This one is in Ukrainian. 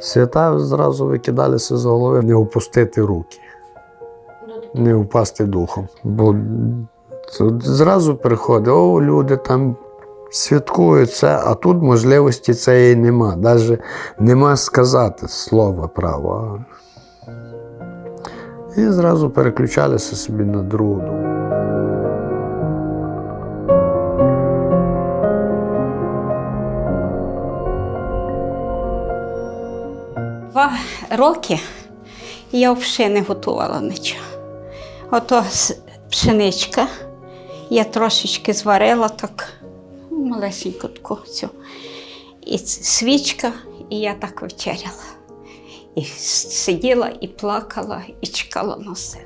Свята зразу викидалися з голови, не опустити руки, не впасти духом. Бо зразу приходить, о, люди там святкують це, а тут можливості цієї нема. Навіть нема сказати слова право. І зразу переключалися собі на другу Два роки я взагалі не готувала нічого. Ото пшеничка, я трошечки зварила так, ну, малесеньку таку цю. І свічка, і я так вечеряла. І сиділа, і плакала, і чекала на все.